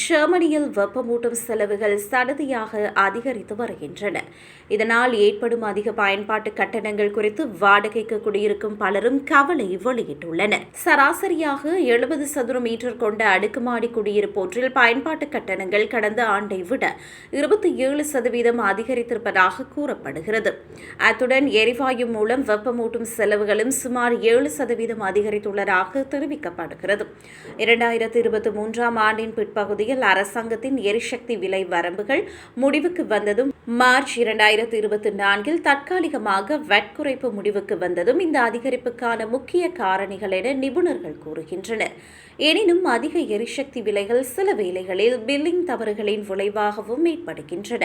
ஜெர்மனியில் வெப்பமூட்டும் செலவுகள் சடதியாக அதிகரித்து வருகின்றன. இதனால் ஏற்படும் அதிக பயன்பாட்டு கட்டணங்கள் குறித்து வாடகைக்கு குடியிருக்கும் பலரும் கவலை வெளியிட்டுள்ளனர். சராசரியாக எழுபது சதுர மீட்டர் கொண்ட அடுக்குமாடி குடியிருப்போற்றில் பயன்பாட்டு கட்டணங்கள் கடந்த ஆண்டை விட இருபத்தி ஏழு சதவீதம் அதிகரித்திருப்பதாக கூறப்படுகிறது. அத்துடன் எரிவாயு மூலம் வெப்பமூட்டும் செலவுகளும் சுமார் ஏழு சதவீதம் அதிகரித்துள்ளதாக தெரிவிக்கப்படுகிறது. இரண்டாயிரத்தி இருபத்தி மூன்றாம் ஆண்டின் பிற்பகுதி பகுதியில் அரசாங்கத்தின் எரிசக்தி விலை வரம்புகள் முடிவுக்கு வந்ததும் மார்ச் இரண்டாயிரத்தி இருபத்தி நான்கில் தற்காலிகமாக வெட் குறைப்பு முடிவுக்கு வந்ததும் இந்த அதிகரிப்புக்கான முக்கிய காரணிகள் என நிபுணர்கள் கூறுகின்றனர். எனினும் அதிக எரிசக்தி விலைகள் சில வேளைகளில் பில்லிங் தவறுகளின் விளைவாகவும் ஏற்படுகின்றன.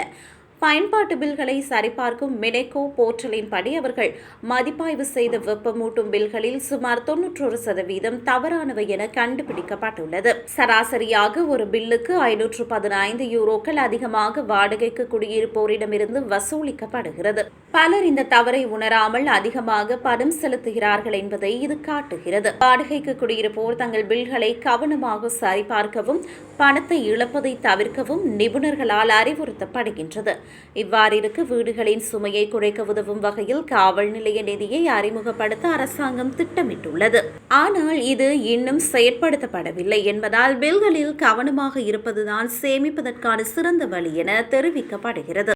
பயன்பாட்டு பில்களை சரிபார்க்கும் மினெகோ போர்ட்டலின்படி அவர்கள் மதிப்பாய்வு செய்த வெப்பமூட்டும் பில்களில் சுமார் தொன்னூற்றொரு சதவீதம் தவறானவை என கண்டுபிடிக்கப்பட்டுள்ளது. சராசரியாக ஒரு பில்லுக்கு ஐநூற்று பதினைந்து யூரோக்கள் அதிகமாக வாடகைக்கு குடியிருப்போரிடமிருந்து வசூலிக்கப்படுகிறது. பலர் இந்த தவறை உணராமல் அதிகமாக பணம் செலுத்துகிறார்கள் என்பதை இது காட்டுகிறது. வாடகைக்கு குடியிருப்போர் தங்கள் பில்களை கவனமாக சரிபார்க்கவும் பணத்தை இழப்பதை தவிர்க்கவும் நிபுணர்களால் அறிவுறுத்தப்படுகின்றது. இவ்வாறிருக்க வீடுகளின் சுமையை குறைக்க உதவும் வகையில் காவல் நிலைய நிதியை அறிமுகப்படுத்த அரசாங்கம் திட்டமிட்டுள்ளது. ஆனால் இது இன்னும் செயற்படுத்தப்படவில்லை என்பதால் பில்களில் கவனமாக இருப்பதுதான் சேமிப்பதற்கான சிறந்த வழி என தெரிவிக்கப்படுகிறது.